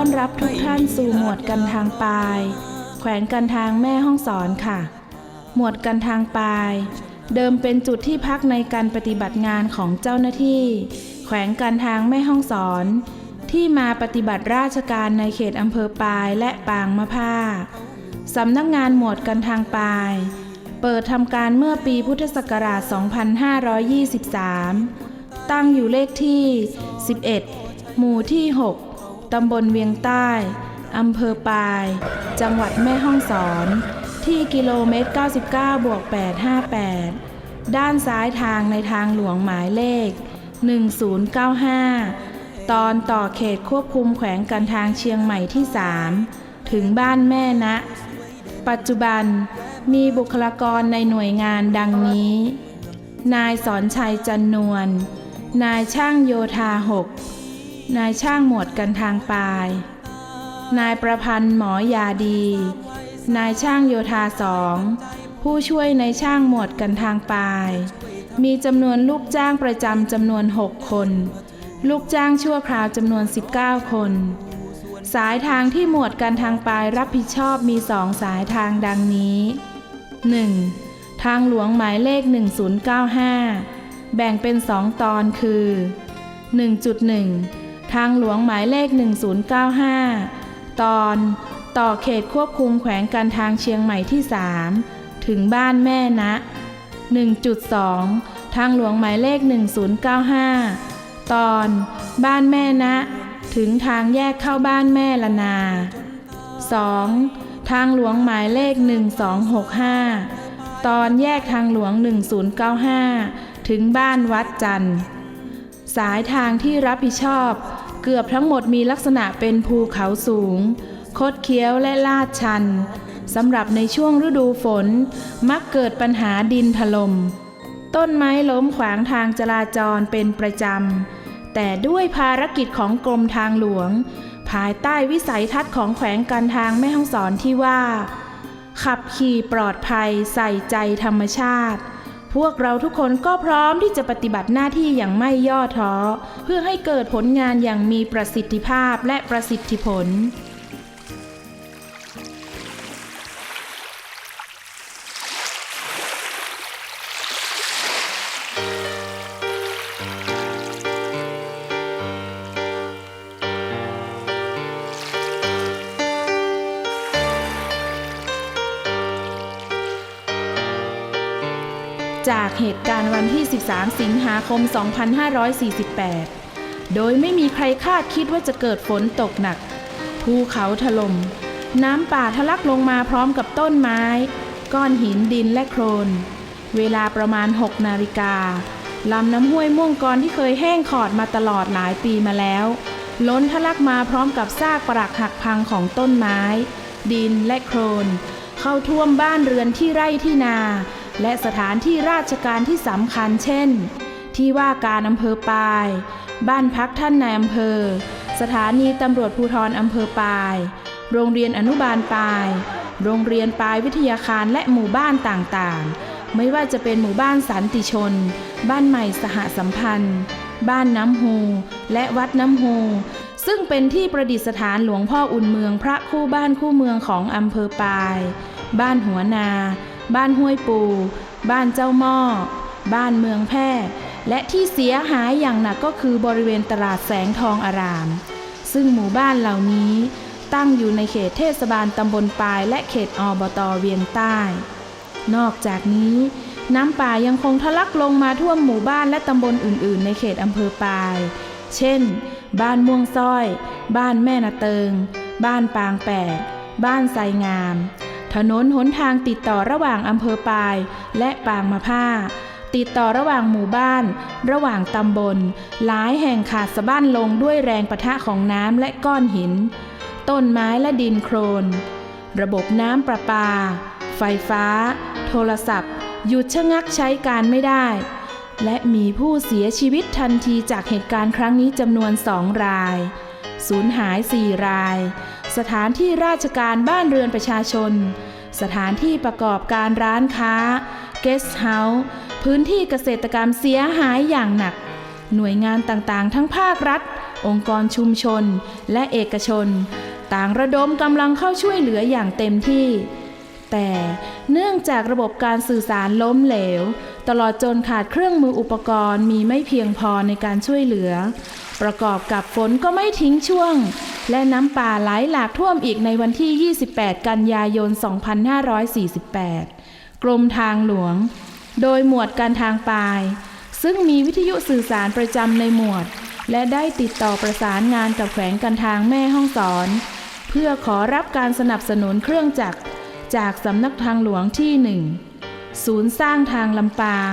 อนรับทุกท่านสู่หมวดกันทางปลาย แขวงกันทางแม่ห้องสอนค่ะ หมวดกันทางปลาย เดิมเป็นจุดที่พักในการปฏิบัติงานของเจ้าหน้าที่ แขวงกันทางแม่ห้องสอน ที่มาปฏิบัติราชการในเขตอำเภอปายและปางมะผ้าสำนักงานหมวดกันทางปลาย เปิดทำการเมื่อปีพุทธศักราช 2523 ตั้งอยู่เลขที่ 11 หมู่ที่ 6 ตำบลเวียงใต้ อำเภอปาย จังหวัดแม่ฮ่องสอน ที่กิโลเมตร 99 บวก 858 ด้านซ้ายทางในทางหลวงหมายเลข 1095 ตอนต่อเขตควบคุมแขวงการทางเชียงใหม่ที่ 3 ถึงบ้านแม่นะ ปัจจุบันมีบุคลากรในหน่วยงานดังนี้ นายสอนชัยจันนวล นายช่างโยธาหก นายช่างหมวดกันทางปลาย นายประพันธ์หมอยาดี นายช่างโยธาสอง ผู้ช่วยในช่างหมวดกันทางปลาย มีจำนวนลูกจ้างประจำจำนวน 6 คน ลูกจ้างชั่วคราวจำนวน 19 คน สายทางที่หมวดการทางปลายรับผิดชอบมีสองสายทางดังนี้ 1. ทางหลวงหมายเลข 1095 แบ่งเป็น2ตอนคือ 1.1 ทางหลวงหมายเลข 1095 ตอนต่อเขตควบคุมแขวงการทางเชียงใหม่ที่ 3 ถึงบ้านแม่นะ 1.2 ทางหลวงหมายเลข 1095 ตอนบ้านแม่นะ ถึงทางแยกเข้าบ้านแม่ละนา 2. ทางหลวงหมายเลข 1265 ตอนแยกทางหลวง 1095 ถึงบ้านวัดจันทร์สายทางที่รับผิดชอบ เกือบทั้งหมดมีลักษณะเป็นภูเขาสูง คดเคี้ยวและลาดชันสำหรับในช่วงฤดูฝน มักเกิดปัญหาดินถลม่มต้นไม้ล้มขวางทางจราจรเป็นประจำ แต่ด้วยภารกิจของกรมทางหลวง ภายใต้วิสัยทัศน์ของแขวงการทางแม่ฮ่องสอนที่ว่า ขับขี่ปลอดภัยใส่ใจธรรมชาติ พวกเราทุกคนก็พร้อมที่จะปฏิบัติหน้าที่อย่างไม่ย่อท้อ เพื่อให้เกิดผลงานอย่างมีประสิทธิภาพและประสิทธิผล จากเหตุการณ์วันที่ 13 สิงหาคม 2548 โดยไม่มีใครคาดคิดว่าจะเกิดฝนตกหนัก ภูเขาถลม่ม น้ำป่าทะลักลงมาพร้อมกับต้นไม้ ก้อนหินดินและโคลน เวลาประมาณ 6 นาฬิกา ลำน้ำห้วยม่วงกรที่เคยแห้งขอดมาตลอดหลายปีมาแล้ว ล้นทะลักมาพร้อมกับซากปรักหักพังของต้นไม้ ดินและโคลน เข้าท่วมบ้านเรือนที่ไร่ที่นา และสถานที่ราชการที่สำคัญเช่น ที่ว่าการอำเภอปาย บ้านพักท่านนายอำเภอ สถานีตำรวจภูธรอำเภอปาย โรงเรียนอนุบาลปาย โรงเรียนปายวิทยาคารและหมู่บ้านต่างๆ ไม่ว่าจะเป็นหมู่บ้านสันติชน บ้านใหม่สหสัมพันธ์ บ้านน้ำฮูและวัดน้ำฮูซึ่งเป็นที่ประดิษฐานหลวงพ่ออุ่นเมืองพระคู่บ้านคู่เมืองของอำเภอปาย บ้านหัวนา บ้านห้วยปู บ้านเจ้าหม้อ บ้านเมืองแพร่และที่เสียหายอย่างหนักก็คือบริเวณตลาดแสงทองอาราม ซึ่งหมู่บ้านเหล่านี้ตั้งอยู่ในเขตเทศบาลตำบลปาย และเขตอบตเวียงใต้ นอกจากนี้ น้ำป่ายังคงทะลักลงมาท่วมหมู่บ้านและตำบลอื่น ๆ ในเขตอำเภอปาย เช่น บ้านม่วงซ้อย บ้านแม่นาเติง บ้านปางแปดบ้านไซงาม ถนนหนทางติดต่อระหว่างอำเภอปาย และปางมะผ้า ติดต่อระหว่างหมู่บ้าน ระหว่างตำบล หลายแห่งขาดสะบั้นลงด้วยแรงปะทะของน้ำและก้อนหิน ต้นไม้และดินโคลน ระบบน้ำประปา ไฟฟ้า โทรศัพท์ หยุดชะงักใช้การไม่ได้ และมีผู้เสียชีวิตทันทีจากเหตุการณ์ครั้งนี้จำนวนสองราย สูญหาย4ราย สถานที่ราชการบ้านเรือนประชาชน สถานที่ประกอบการร้านค้า เกสต์เฮาส์ พื้นที่เกษตรกรรมเสียหายอย่างหนัก หน่วยงานต่างๆ ทั้งภาครัฐ องค์กรชุมชน และเอกชน ต่างระดมกำลังเข้าช่วยเหลืออย่างเต็มที่ แต่เนื่องจากระบบการสื่อสารล้มเหลว ตลอดจนขาดเครื่องมืออุปกรณ์มีไม่เพียงพอในการช่วยเหลือ ประกอบกับฝนก็ไม่ทิ้งช่วง และน้ำป่าไหลหลากท่วมอีกในวันที่ 28 กันยายน 2548 กรมทางหลวง โดยหมวดการทางปลาย ซึ่งมีวิทยุสื่อสารประจำในหมวด และได้ติดต่อประสานงานกับแขวงการทางแม่ห้องสอน เพื่อขอรับการสนับสนุนเครื่องจักรจากสำนักทางหลวงที่หนึ่งศูนย์สร้างทางลำปาง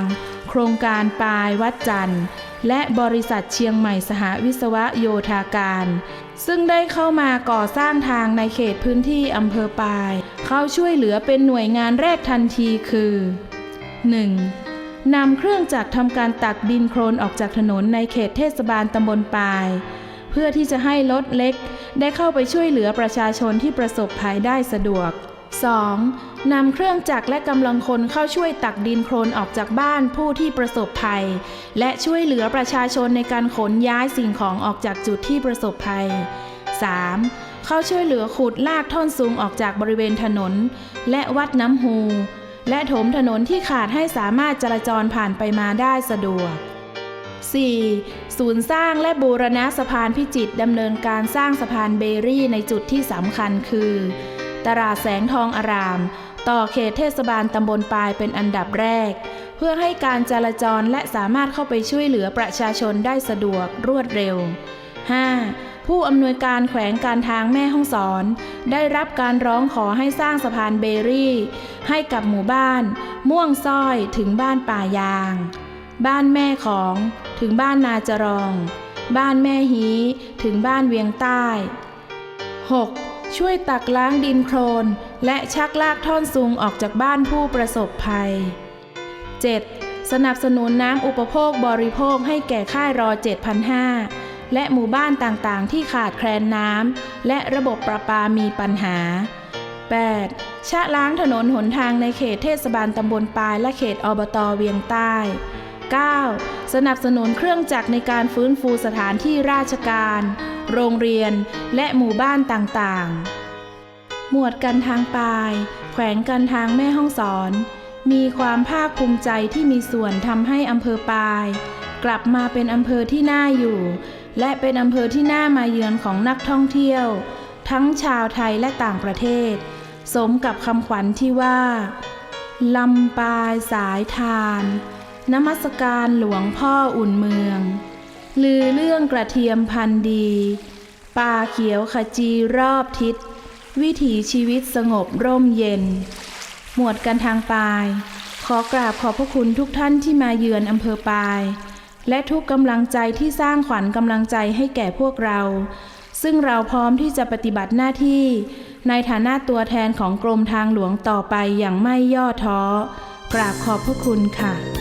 โครงการปลายวัดจันทร์ และบริษัทเชียงใหม่สหวิศวโยธาการ ซึ่งได้เข้ามาก่อสร้างทางในเขตพื้นที่อำเภอปาย เข้าช่วยเหลือเป็นหน่วยงานแรกทันทีคือ 1. นำเครื่องจักรทำการตักดินโคลนออกจากถนนในเขตเทศบาลตำบลปาย เพื่อที่จะให้รถเล็กได้เข้าไปช่วยเหลือประชาชนที่ประสบภัยได้สะดวก 2. นำเครื่องจักรและกำลังคนเข้าช่วยตักดินโคลนออกจากบ้านผู้ที่ประสบภัย และช่วยเหลือประชาชนในการขนย้ายสิ่งของออกจากจุดที่ประสบภัย 3. เข้าช่วยเหลือขุดลากท่อนสูงออกจากบริเวณถนน และวัดน้ำฮูและถมถนนที่ขาดให้สามารถจราจรผ่านไปมาได้สะดวก 4. ศูนย์สร้างและบูรณะสะพานพิจิตรดำเนินการสร้างสะพานเบรี่ในจุดที่สำคัญคือ ตลาดแสงทองอาราม ต่อเขตเทศบาลตำบลปายเป็นอันดับแรก เพื่อให้การจราจรและสามารถเข้าไปช่วยเหลือประชาชนได้สะดวกรวดเร็ว 5. ผู้อำนวยการแขวงการทางแม่ห้องสอน ได้รับการร้องขอให้สร้างสะพานเบรี่ ให้กับหมู่บ้าน ม่วงซ้อยถึงบ้านป่ายาง บ้านแม่ของถึงบ้านนาจรอง บ้านแม่ฮีถึงบ้านเวียงใต้ 6. ช่วยตักล้างดินโคลนและชักลากท่อนซุงออกจากบ้านผู้ประสบภัย 7. สนับสนุนน้ำอุปโภคบริโภคให้แก่ค่ายรอ 7,500 และหมู่บ้านต่างๆ ที่ขาดแคลนน้ำและระบบประปามีปัญหา 8. ชะล้างถนนหนทางในเขตเทศบาลตำบลปายและเขตอบตเวียงใต้ 9. สนับสนุนเครื่องจักรในการฟื้นฟูสถานที่ราชการ โรงเรียน และหมู่บ้านต่างๆ หมวดกันทางปลาย แขวงกันทางแม่ห้องสอน มีความภาคภูมิใจที่มีส่วนทำให้อำเภอปลาย กลับมาเป็นอำเภอที่น่าอยู่ และเป็นอำเภอที่น่ามาเยือนของนักท่องเที่ยว ทั้งชาวไทยและต่างประเทศ สมกับคำขวัญที่ว่าลำปลายสายทาน นมัสการหลวงพ่ออุ่นเมือง ลือเรื่องกระเทียมพันดี ป่าเขียวขจีรอบทิศ วิถีชีวิตสงบร่มเย็น หมวดกันทางปาย ขอกราบขอบพระคุณทุกท่านที่มาเยือนอำเภอปาย และทุกกำลังใจที่สร้างขวัญกำลังใจให้แก่พวกเรา ซึ่งเราพร้อมที่จะปฏิบัติหน้าที่ ในฐานะตัวแทนของกรมทางหลวงต่อไปอย่างไม่ย่อท้อ กราบขอบพระคุณค่ะ